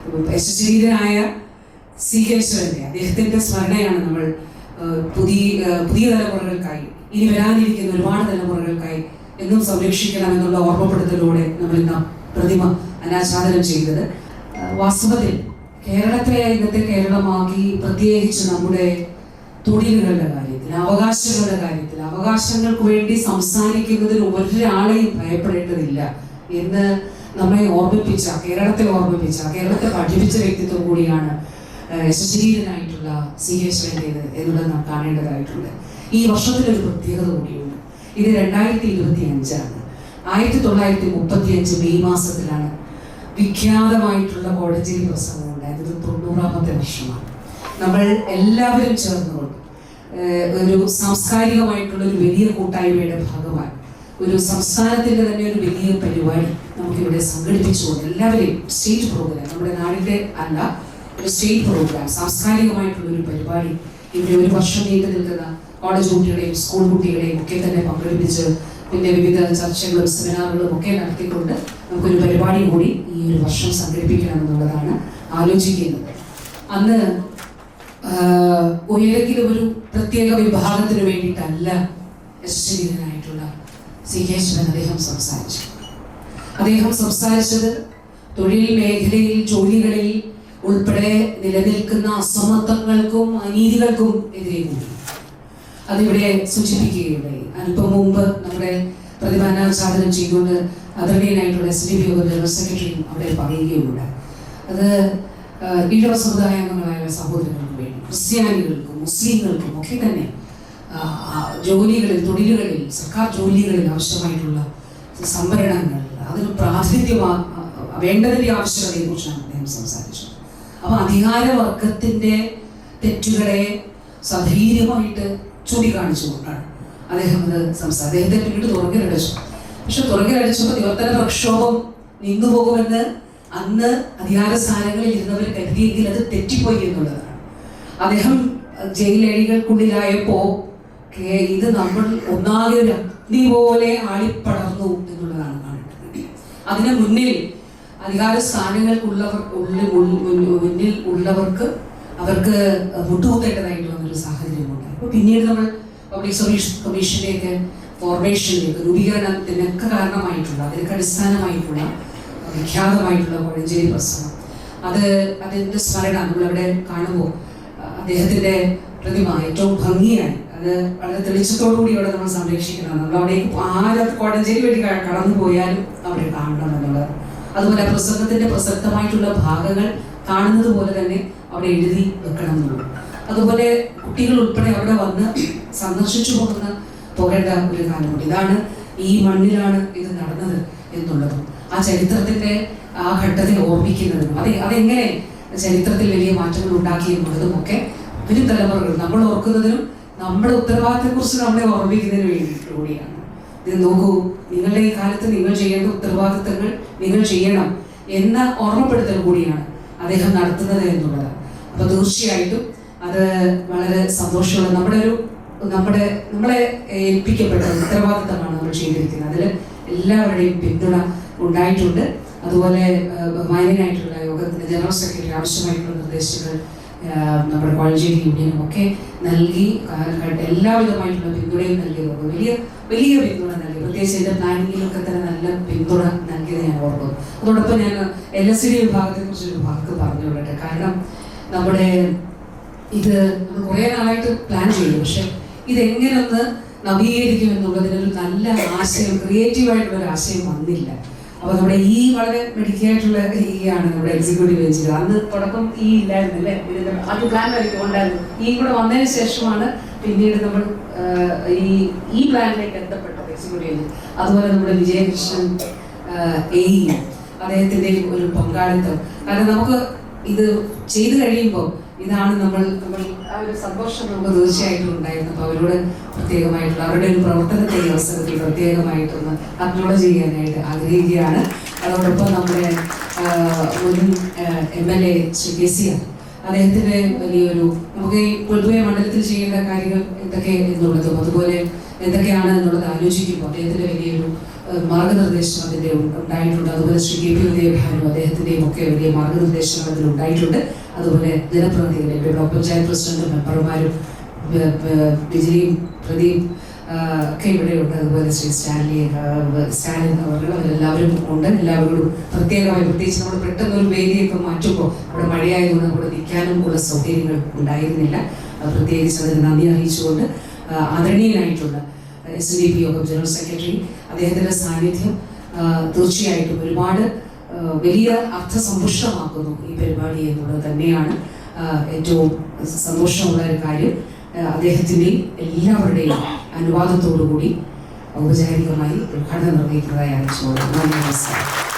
യശസ്വീതനായ C കേശവന്റെ അദ്ദേഹത്തിന്റെ സ്മരണയാണ് നമ്മൾ പുതിയ പുതിയ തലമുറകൾക്കായി ഇനി വരാനിരിക്കുന്ന ഒരുപാട് തലമുറകൾക്കായി എന്നും സംരക്ഷിക്കണം എന്നുള്ള ഓർമ്മപ്പെടുത്തലോടെ നമ്മൾ ഇന്ന് പ്രതിമ അനാച്ഛാദനം ചെയ്തത്. വാസ്തവത്തിൽ കേരളത്തെ ഇന്നത്തെ കേരളമാക്കി പ്രത്യേകിച്ച് നമ്മുടെ തൊഴിലുകളുടെ കാര്യത്തിൽ അവകാശങ്ങളുടെ കാര്യത്തിൽ അവകാശങ്ങൾക്ക് വേണ്ടി സംസാരിക്കുന്നതിന് ഒരാളെയും ഭയപ്പെടേണ്ടതില്ല എന്ന് നമ്മെ ഓർമ്മിപ്പിച്ച കേരളത്തെ ഓർമ്മിപ്പിച്ച കേരളത്തെ പഠിപ്പിച്ച വ്യക്തിത്വം കൂടിയാണ് ഏഹ്, സി കേശവന്റേത് എന്നുള്ളത് നാം കാണേണ്ടതായിട്ടുണ്ട്. ഈ വർഷത്തിലൊരു പ്രത്യേകത കൂടിയുണ്ട്. ഇത് രണ്ടായിരത്തി ഇരുപത്തി അഞ്ചാണ് ആയിരത്തി തൊള്ളായിരത്തി മുപ്പത്തി അഞ്ച് മെയ് മാസത്തിലാണ് വിഖ്യാതമായിട്ടുള്ള കോടഞ്ചേരി പ്രസംഗം ഉണ്ടായത്. തൊണ്ണൂറാമത്തെ വർഷമാണ്. നമ്മൾ എല്ലാവരും ചേർന്നുകൊണ്ട് ഒരു സാംസ്കാരികമായിട്ടുള്ള ഒരു വലിയ കൂട്ടായ്മയുടെ ഭാഗമായി ഒരു സംസ്ഥാനത്തിന്റെ തന്നെ ഒരു വലിയ പരിപാടി നമുക്കിവിടെ സംഘടിപ്പിച്ചുകൊണ്ട് എല്ലാവരെയും സ്റ്റേജ് പ്രോഗ്രാം നമ്മുടെ നാടിന്റെ അല്ല ഒരു സ്റ്റേജ് പ്രോഗ്രാം സാംസ്കാരികമായിട്ടുള്ള ഒരു പരിപാടി. ഇവിടെ ഒരു വർഷം നീണ്ടു നിൽക്കുന്ന കോളേജ് കുട്ടികളെയും സ്കൂൾ കുട്ടികളെയും ഒക്കെ തന്നെ പങ്കെടുപ്പിച്ച് പിന്നെ വിവിധ ചർച്ചകളും സെമിനാറുകളും ഒക്കെ നടത്തിക്കൊണ്ട് നമുക്കൊരു പരിപാടി കൂടി ഈ ഒരു വർഷം സംഘടിപ്പിക്കണം എന്നുള്ളതാണ് ആലോചിക്കുന്നത്. അന്ന് ഏതെങ്കിലും ഒരു പ്രത്യേക വിഭാഗത്തിന് വേണ്ടിയിട്ടല്ല യശസ്വീകരനായിട്ടുള്ള സി കേശവൻ അദ്ദേഹം സംസാരിച്ചു. അദ്ദേഹം സംസാരിച്ചത് തൊഴിൽ മേഖലയിൽ ജോലികളിൽ ഉൾപ്പെടെ നിലനിൽക്കുന്ന അസമത്വങ്ങൾക്കും അനീതികൾക്കും എതിരെ കൂടി അതിവിടെ സൂചിപ്പിക്കുകയുണ്ടായി. അല്പം മുമ്പ് നമ്മുടെ പ്രതിമാനാച്ഛാദനം ചെയ്തുകൊണ്ട് ആദരണീയനായിട്ടുള്ള എസ്. ഡി. പി. ജനറൽ സെക്രട്ടറിയും അവിടെ പറയുകയുണ്ടായി അത് ഈഴവ സമുദായാംഗങ്ങളായ സഹോദരങ്ങൾക്ക് വേണ്ടി ക്രിസ്ത്യാനികൾക്കും മുസ്ലിങ്ങൾക്കും ഒക്കെ തന്നെ ജോലികളിൽ തൊഴിലുകളിൽ സർക്കാർ ജോലികളിൽ ആവശ്യമായിട്ടുള്ള സംവരണങ്ങൾ അതിന് പ്രാതിനിധ്യം വേണ്ടതിന്റെ ആ- വേണ്ടതിന്റെ ആവശ്യകതയെ കുറിച്ചാണ് അദ്ദേഹം സംസാരിച്ചത്. അപ്പൊ അധികാരവർഗത്തിന്റെ തെറ്റുകളെ സധൈര്യമായിട്ട് ചൂണ്ടിക്കാണിച്ചുകൊണ്ടാണ് അദ്ദേഹം അത് സംസാരിച്ചത്. അദ്ദേഹത്തെ പിന്നീട് തുറങ്ങിലടിച്ചു പക്ഷെ തുറങ്ങിലടിച്ചപ്പോൾ നിവർത്തന പ്രക്ഷോഭം നിന്നുപോകുമെന്ന് അന്ന് അധികാര സ്ഥാനങ്ങളിൽ ഇരുന്നവർ കരുതിയെങ്കിൽ അത് തെറ്റിപ്പോയി എന്നുള്ളതാണ്. അദ്ദേഹം ജയിലഴികൾക്കുള്ളിലായപ്പോ കേ- ഇത് നമ്മൾ ഒന്നാകെ ഒരു അഗ്നി പോലെ ആളിപ്പടർന്നു എന്നുള്ളതാണ് കാണിക്കുന്നത്. അതിന് മുന്നിൽ അധികാര സ്ഥാനങ്ങൾക്കുള്ളവർ മുന്നിൽ ഉള്ളവർക്ക് അവർക്ക് മുട്ടുകൂത്തേണ്ടതായിട്ട് വന്നൊരു സാഹചര്യമുണ്ട്. അപ്പൊ പിന്നീട് നമ്മൾ പബ്ലിക് സർവീസ് കമ്മീഷനിലേക്ക് ഫോർമേഷനിലേക്ക് രൂപീകരണത്തിനൊക്കെ കാരണമായിട്ടുള്ള അതിനൊക്കെ അടിസ്ഥാനമായിട്ടുള്ള വിഖ്യാതമായിട്ടുള്ള കോഴഞ്ചേരി പ്രസംഗം അത് അതിന്റെ സ്മരണ നമ്മളവിടെ കാണുമ്പോൾ അദ്ദേഹത്തിന്റെ പ്രതിമ ഏറ്റവും ഭംഗിയായി അത് വളരെ തെളിച്ചത്തോടുകൂടി അവിടെ നമ്മൾ സംരക്ഷിക്കണം നമ്മൾ അവിടെ ആര് കോടഞ്ചേരി വഴി കടന്നു പോയാലും അവിടെ കാണണം എന്നുള്ളത്. അതുപോലെ പ്രസംഗത്തിന്റെ പ്രസക്തമായിട്ടുള്ള ഭാഗങ്ങൾ കാണുന്നത് പോലെ തന്നെ അവിടെ എഴുതി വെക്കണം എന്നുള്ളത്. അതുപോലെ കുട്ടികൾ ഉൾപ്പെടെ അവിടെ വന്ന് സന്ദർശിച്ചു പോകുന്ന പോകേണ്ട ഒരു കാലമുണ്ട്. ഇതാണ് ഈ മണ്ണിലാണ് ഇത് നടന്നത് എന്നുള്ളത്. ആ ചരിത്രത്തിന്റെ ആ ഘട്ടത്തെ ഓർമ്മിക്കുന്നതും. അത് അതെങ്ങനെ ചരിത്രത്തിൽ വലിയ മാറ്റങ്ങൾ ഉണ്ടാക്കി എന്നുള്ളതും ഒക്കെ വരും തലമുറകൾ നമ്മൾ ഓർക്കുന്നതിനും നമ്മുടെ ഉത്തരവാദിത്തത്തെക്കുറിച്ച് നമ്മളെ ഓർമ്മിക്കുന്നതിന് വേണ്ടിയിട്ട് കൂടിയാണ്. ഇത് നോക്കൂ നിങ്ങളുടെ ഈ കാലത്ത് നിങ്ങൾ ചെയ്യേണ്ട ഉത്തരവാദിത്തങ്ങൾ നിങ്ങൾ ചെയ്യണം എന്ന ഓർമ്മപ്പെടുത്തൽ കൂടിയാണ് അദ്ദേഹം നടത്തുന്നത് എന്നുള്ളത്. അപ്പൊ തീർച്ചയായിട്ടും അത് വളരെ സന്തോഷമുള്ള നമ്മുടെ ഒരു നമ്മുടെ നമ്മളെ ഏൽപ്പിക്കപ്പെട്ട ഉത്തരവാദിത്തമാണ് നമ്മൾ ചെയ്തിരിക്കുന്നത്. അതിൽ എല്ലാവരുടെയും പിന്തുണ ഉണ്ടായിട്ടുണ്ട്. അതുപോലെ ആ, യോഗത്തിന് ജനറൽ സെക്രട്ടറി ആവശ്യമായിട്ടുള്ള നിർദ്ദേശങ്ങൾ നമ്മുടെ കോളേജ് യൂണിയനും ഒക്കെ നൽകി എല്ലാവിധമായിട്ടുള്ള പിന്തുണയും നൽകിയതുകൊണ്ട് വലിയ വലിയ പിന്തുണ നൽകി. പ്രത്യേകിച്ച് എന്റെ പ്ലാനിങ്ങിലൊക്കെ തന്നെ നല്ല പിന്തുണ നൽകിയത് ഞാൻ ഓർക്കുന്നു അതോടൊപ്പം ഞാൻ എൽ എസ് ഡി വിഭാഗത്തെ കുറിച്ച് ഒരു വാക്ക് പറഞ്ഞു വിടട്ടെ. കാരണം നമ്മുടെ ഇത് കുറേ നാളായിട്ട് പ്ലാൻ ചെയ്തു. പക്ഷെ ഇതെങ്ങനെ ഒന്ന് നവീകരിക്കും എന്നുള്ളതിനൊരു നല്ല ആശയം ക്രിയേറ്റീവായിട്ടുള്ള ഒരു ആശയം വന്നില്ല. അപ്പൊ നമ്മുടെ ഈ വളരെ മെഡിക്കായിട്ടുള്ള ഈ ആണ് നമ്മുടെ എക്സിക്യൂട്ടീവ് ബെഞ്ചിൽ അന്ന് തുടക്കം ഈ ഇല്ലായിരുന്നു അല്ലേ അത് പ്ലാൻ വരയ്ക്കും ഉണ്ടായിരുന്നു ഈ കൂടെ വന്നതിന് ശേഷമാണ് പിന്നീട് നമ്മൾ ഈ ഈ പ്ലാനിലേക്ക് എത്തപ്പെട്ടത് എക്സിക്യൂട്ടീവ് അതുപോലെ നമ്മുടെ വിജയകൃഷ്ണൻ എ അദ്ദേഹത്തിന്റെ ഒരു പങ്കാളിത്തം. കാരണം നമുക്ക് ഇത് ചെയ്തു കഴിയുമ്പോൾ ഇതാണ് നമ്മൾ നമ്മൾ ആ ഒരു സന്തോഷം നമുക്ക് തീർച്ചയായിട്ടും ഉണ്ടായിരുന്നു. അപ്പോൾ അവരോട് പ്രത്യേകമായിട്ടുള്ള അവരുടെ ഒരു പ്രവർത്തനത്തെ ഈ അവസരത്തിൽ പ്രത്യേകമായിട്ടൊന്ന് അക്നോളജ് ചെയ്യാനായിട്ട് ആഗ്രഹിക്കുകയാണ്. അതോടൊപ്പം നമ്മുടെ മുൻ M L A Shri K C R അദ്ദേഹത്തിന്റെ വലിയൊരു നമുക്ക് ഈ പൊതുവെ മണ്ഡലത്തിൽ ചെയ്യേണ്ട കാര്യങ്ങൾ എന്തൊക്കെ എന്നുള്ളതും അതുപോലെ എന്തൊക്കെയാണ് എന്നുള്ളത് ആലോചിക്കുമ്പോൾ അദ്ദേഹത്തിന്റെ വലിയൊരു മാർഗനിർദ്ദേശം അതിന്റെ ഉണ്ടായിട്ടുണ്ട്. അതുപോലെ ശ്രീ കെ പി ഉദയഭാനും അദ്ദേഹത്തിന്റെയും ഒക്കെ വലിയ മാർഗനിർദ്ദേശങ്ങൾ അതിൽ ഉണ്ടായിട്ടുണ്ട്. അതുപോലെ ജനപ്രതിനിധികൾ ഇവിടെ ബ്ലോക്ക് പഞ്ചായത്ത് പ്രസിഡന്റും മെമ്പർമാരും ബ- പ്രദീപ് ഒക്കെ ഇവിടെയുണ്ട്. അതുപോലെ ശ്രീ സ്റ്റാൻലി ആ, സ്റ്റാലിൻ അവരുടെ അവരെല്ലാവരും ഉണ്ട്. എല്ലാവരോടും പ്രത്യേകമായി പ്രത്യേകിച്ച് നമ്മൾ പെട്ടെന്ന് ഒരു വേദിയൊക്കെ മാറ്റുമ്പോൾ അവിടെ മഴയായതുകൊണ്ട് അവിടെ നിൽക്കാനും ഉള്ള സൗകര്യങ്ങൾ ഉണ്ടായിരുന്നില്ല. പ്രത്യേകിച്ച് അതിന് നന്ദി അറിയിച്ചുകൊണ്ട് ആദരണീയനായിട്ടുള്ള എസ് ഡി പി യോഗം ജനറൽ സെക്രട്ടറി. അദ്ദേഹത്തിന്റെ സാന്നിധ്യം തീർച്ചയായിട്ടും ഒരുപാട് വലിയ അർത്ഥസമ്പുഷ്ടമാക്കുന്നു ഈ പരിപാടി എന്നുള്ളത് തന്നെയാണ് ഏറ്റവും സന്തോഷമുള്ള ഒരു കാര്യം. അദ്ദേഹത്തിന്റെയും എല്ലാവരുടെയും അനുവാദത്തോടു കൂടി ഔപചാരികമായി ഉദ്ഘാടനം നിർവഹിക്കുന്നതായി അറിയിച്ചുകൊണ്ട് നന്ദി നമസ്കാരം.